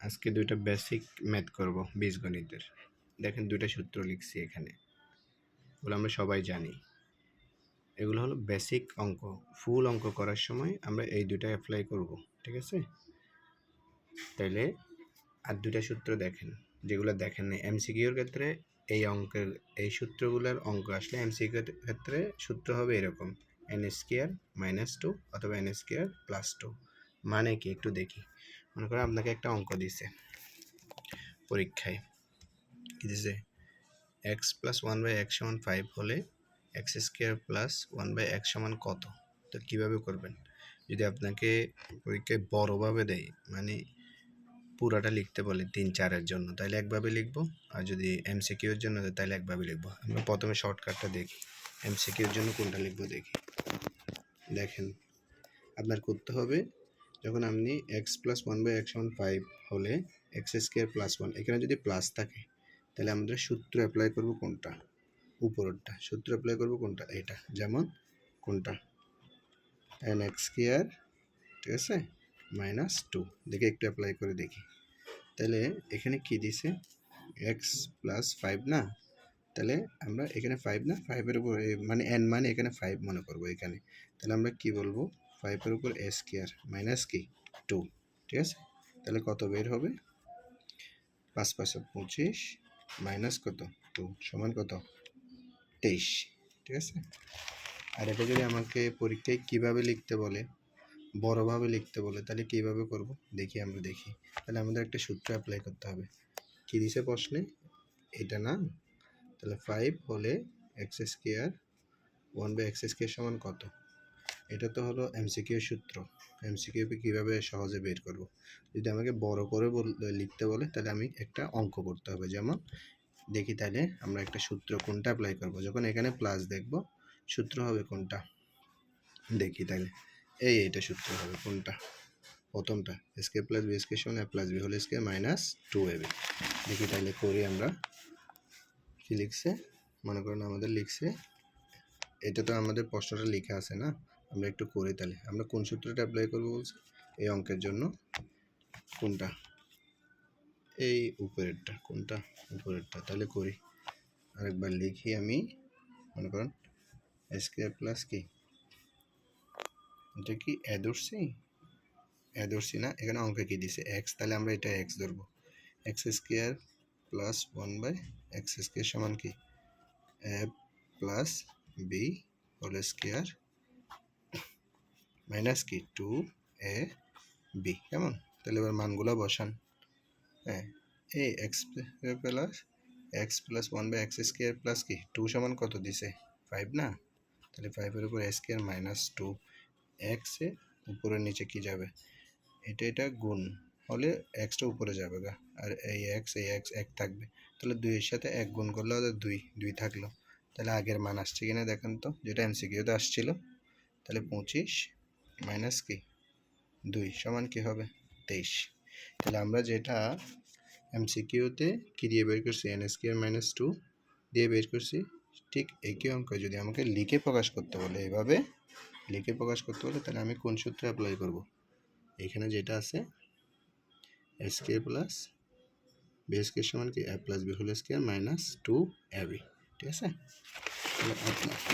আজকে দুইটা basic math করব বীজগণিতের দেখেন দুইটা সূত্র লিখছি এখানে। এগুলো আমরা সবাই জানি। এগুলো হলো বেসিক অঙ্ক। ফুল অঙ্ক করার সময় আমরা এই দুইটা অ্যাপ্লাই করব, ঠিক আছে? তাইলে আর দুইটা সূত্র দেখেন, যেগুলো দেখেন না এমসিকিউর ক্ষেত্রে এই অঙ্কের, এই সূত্রগুলোর অঙ্ক আসলে এমসিকিউর ক্ষেত্রে সূত্র হবে এরকম। এন স্কোয়ার মাইনাস টু অথবা এন স্কোয়ার প্লাস টু মানে কি? একটু দেখি। মনে করো আপনাকে একটা অঙ্ক দিছে পরীক্ষায়, কি দিছে? X plus one by X সমান ফাইভ হলে X square plus one by X সমান কত? তো কীভাবে করবেন? যদি আপনাকে পরীক্ষায় বড়োভাবে দেয় মানে পুরাটা লিখতে বলে তিন চারের জন্য, তাহলে একভাবে লিখব। আর যদি এমসিকিউর জন্য দেয়, তাহলে একভাবে লিখব। আমরা প্রথমে শর্টকাটটা দেখি। এমসিকিউর জন্য কোনটা লিখব দেখি। দেখেন, আপনার করতে হবে যখন আপনি X plus one by X one five হলে এক্স স্কোয়ার প্লাস ওয়ান এখানে যদি প্লাস থাকে, তাহলে আমরা সূত্র অ্যাপ্লাই করব কোনটা? উপরেরটা। সূত্র অ্যাপ্লাই করব কোনটা? এটা। যেমন কোনটা? এন এক্স স্কোয়ার ঠিক আছে? মাইনাস টু দেখে একটু অ্যাপ্লাই করে দেখি। তাহলে এখানে কি দিছে? এক্স প্লাস ফাইভ না? তাহলে আমরা এখানে ফাইভ না? ফাইভের উপর মানে এন মানে এখানে ফাইভ মনে করব এখানে। তাহলে আমরা কি বলব? ফাইভের উপর এ স্কোয়ার মাইনাস কি টু ঠিক আছে? তাহলে কত বের হবে? পাঁচ পাঁচশো পঁচিশ মাইনাস কত? টু সমান কত? তেইশ, ঠিক আছে? আর এটা যদি আমাকে পরীক্ষায় কীভাবে লিখতে বলে, বড়োভাবে লিখতে বলে, তাহলে কীভাবে করব? দেখি, আমরা দেখি। তাহলে আমাদের একটা সূত্র অ্যাপ্লাই করতে হবে। কি দিছে প্রশ্নে? এটা না? তাহলে ফাইভ হলে X square one by X square সমান কত? এটা তো হলো এমসিকিউ সূত্র। এমসিকিউকে কীভাবে সহজে বের করব? যদি আমাকে বড় করে লিখতে বলে, তাহলে আমি একটা অঙ্ক করতে হবে। যেমন, দেখি তাহলে আমরা একটা সূত্র কোনটা অ্যাপ্লাই করব। যখন এখানে প্লাস দেখব, সূত্র হবে কোনটা? দেখি তাহলে। এই এটা সূত্র হবে, কোনটা? প্রথমটা এসকে প্লাস বি স্কে সমান A plus B whole square minus two A দেখি তাহলে করি আমরা। কি লিখছে? মনে করেন আমাদের লিখছে, এটা তো আমাদের প্রশ্নটা লেখা আছে না? আমরা একটু করি তাহলে। আমরা কোন সূত্রটা অ্যাপ্লাই করব বলছি? এই অঙ্কের জন্য। কোনটা? এই উপরেরটা। কোনটা? উপরেরটা। তাহলে করি। আরেকবার লিখি আমি। মনে করেন স্কোয়ার প্লাস কি এটা কি এ ধরছি না? এখানে অঙ্কে কি দিছে? এক্স তাহলে আমরা এটা এক্স ধরবো। X square plus one by X square সমান কি? A plus B whole square minus কি? টু এ বি কেমন? তাহলে এবার মানগুলো বসান। হ্যাঁ এই X plus X plus one by X square plus কি? টু সমান কত দিছে? ফাইভ না? তাহলে ফাইভের উপর স্কোয়ার মাইনাস টু এক্সে উপরের নিচে কি যাবে? এটা এটা গুণ হলে এক্সটা উপরে যাবে গা। আর এই এক্স এই এক্স এক থাকবে। তাহলে দুইয়ের সাথে এক গুণ করলে ওদের দুই দুই থাকল। তাহলে আগের মান আসছে কিনা দেখেন তো। যেটা এমসিকিউতে আসছিল। তাহলে পঁচিশ মাইনাস কি? দুই সমান কি হবে? তেইশ। তাহলে আমরা যেটা এমসিকিউতে কি দিয়ে বের করছি? এন স্কোয়ার মাইনাস টু দিয়ে বের করছি। ঠিক একই অঙ্ক। যদি আমাকে লিখে প্রকাশ করতে বলে এভাবে, লিখে প্রকাশ করতে বলে, তাহলে আমি কোন সূত্রে অ্যাপ্লাই করব? এখানে যেটা আছে এসকে প্লাস বি স্কোয়ার সমান কি? A plus B whole square minus two A ঠিক আছে?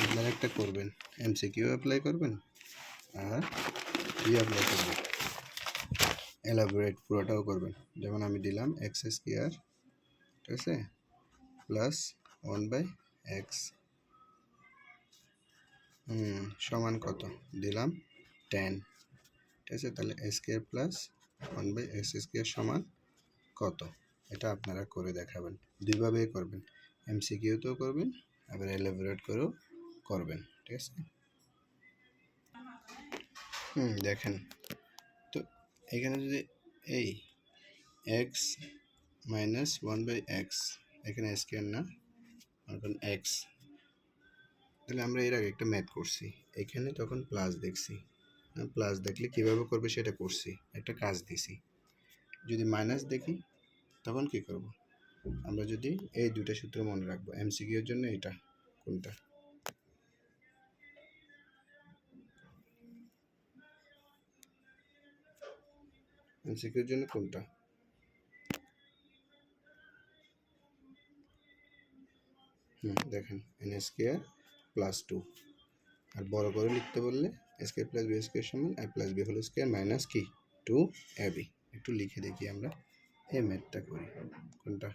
আপনারা একটা করবেন। এমসিকিউ অ্যাপ্লাই করবেন। আর ই অ্যাপ্লাই করবেন এলাবোরেট পুরোটাও করবেন। যেমন আমি দিলাম এক্স স্কোয়ার ঠিক আছে? প্লাস ওয়ান বাই এক্স হুম, সমান কত? দিলাম টেন ঠিক আছে? তাহলে square plus one by X square সমান কত? এটা আপনারা করে দেখাবেন। দুইভাবেই করবেন। এমসিকিউতেও করবেন, আবার এলাবোরেট করেও করবেন। ঠিক আছে? হুম, দেখেন। তো এখানে যদি এই X minus one by X এখানে স্কোয়ার না এখন এক্স তাহলে আমরা এর আগে একটা ম্যাথ করছি। এখানে তখন প্লাস দেখছি। প্লাস দেখলে কীভাবে করবে সেটা করছি। একটা কাজ দিছি। যদি মাইনাস দেখি, তখন কি করব? আমরা যদি এই দুইটা সূত্র মনে রাখব এমসিকিউর জন্য এটা কোনটা? এমসিকিউর জন্য কোনটা? হুম, দেখেন এন স্কোয়ার প্লাস টু আর বড় করে লিখতে বললে স্কোয়ার প্লাস বি স্কোয়ার সমান A plus B whole square minus কি? টু এ বি একটু লিখে দেখি আমরা এই ম্যাথটা করি। কোনটা?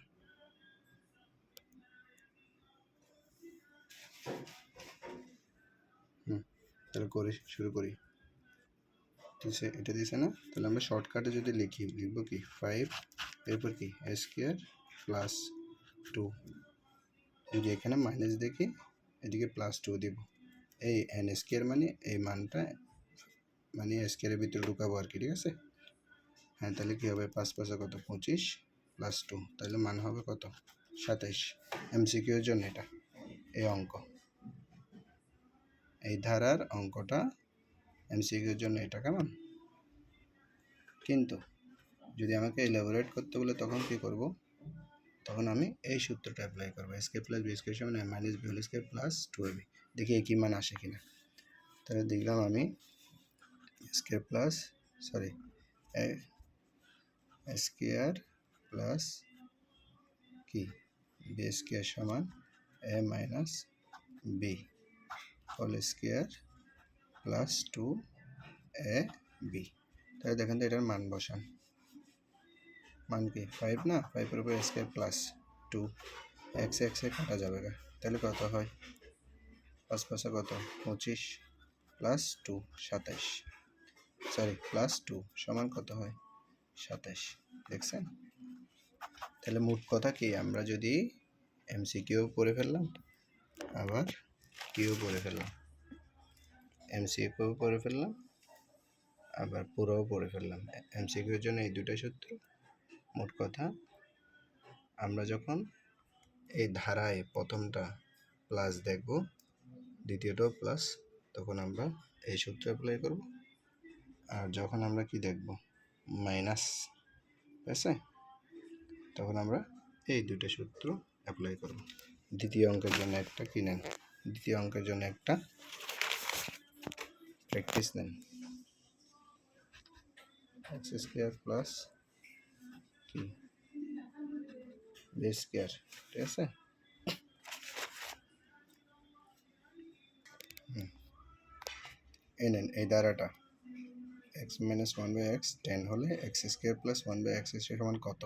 হুম, তাহলে করে, শুরু করি। দিছে এটা দিছে না? তাহলে আমরা শর্টকাটে যদি লিখি, লিখব কি? ফাইভ এরপর কি? স্কোয়ার প্লাস টু যদি এখানে মাইনাস দেখি, এদিকে প্লাস টু দিব। এই এন স্কোয়ার মানে এই মানটা মানে স্কোয়ারের ভিতরে ঢুকাবো আর কি, ঠিক আছে? হ্যাঁ তাহলে কী হবে? পাঁচ পাঁচে কত? পঁচিশ প্লাস টু তাহলে মান হবে কত? সাতাইশ। এমসিকিউর জন্য এটা, এই অঙ্ক। এই ধারার অঙ্কটা এমসিকিউর জন্য এটা কেমন? কিন্তু যদি আমাকে এলাবোরেট করতে বলে তখন কি করব? তখন আমি এই সূত্রটা অ্যাপ্লাই করব এসকে প্লাস বি স্কোয়ার সমান minus B whole square plus two AB দেখি একই মান আসে কিনা। তাহলে দেখলাম আমি square plus sorry square plus কি? বি স্কোয়ার সমান A minus B whole square plus two A B তাহলে দেখেন তো এটার মান বসান। মান কি? ফাইভ না? ফাইভের উপরে স্কোয়ার প্লাস টু এক্স এক্সে কাটা যাবে গা। তাহলে কত হয়? পাঁচ পাঁচে কত? পঁচিশ প্লাস টু সাতাইশ। সরি প্লাস টু সমান কত হয়? সাতাইশ। দেখছেন? তাহলে মোট কথা কি? আমরা যদি এমসিকিউ করে ফেললাম, আবার কিউ করে ফেললাম। এমসিকিউ করে ফেললাম, আবার পুরোও পড়ে ফেললাম। এমসিকিউর জন্য এই দুটো সূত্র মোট কথা। আমরা যখন এই ধারায় প্রথমটা প্লাস দেখব, দ্বিতীয়টাও প্লাস তখন আমরা এই সূত্র অ্যাপ্লাই করব। আর যখন আমরা কি দেখব? মাইনাস ঠিক আছে তখন আমরা এই দুটো সূত্র অ্যাপ্লাই করব। দ্বিতীয় অঙ্কের জন্য একটা কিনেন। দ্বিতীয় অঙ্কের জন্য একটা প্র্যাকটিস নেন এক্স স্কোয়ার প্লাস কি বি স্কোয়ার ঠিক আছে। এই নেন এই দ্বারাটা X minus one by X ten হলে X square plus one by X square সমান কত?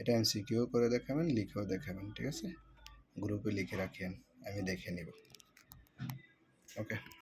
এটা এমসিকিউ করে দেখাবেন, লিখেও দেখাবেন, ঠিক আছে? গ্রুপে লিখে রাখেন, আমি দেখে নিব। ওকে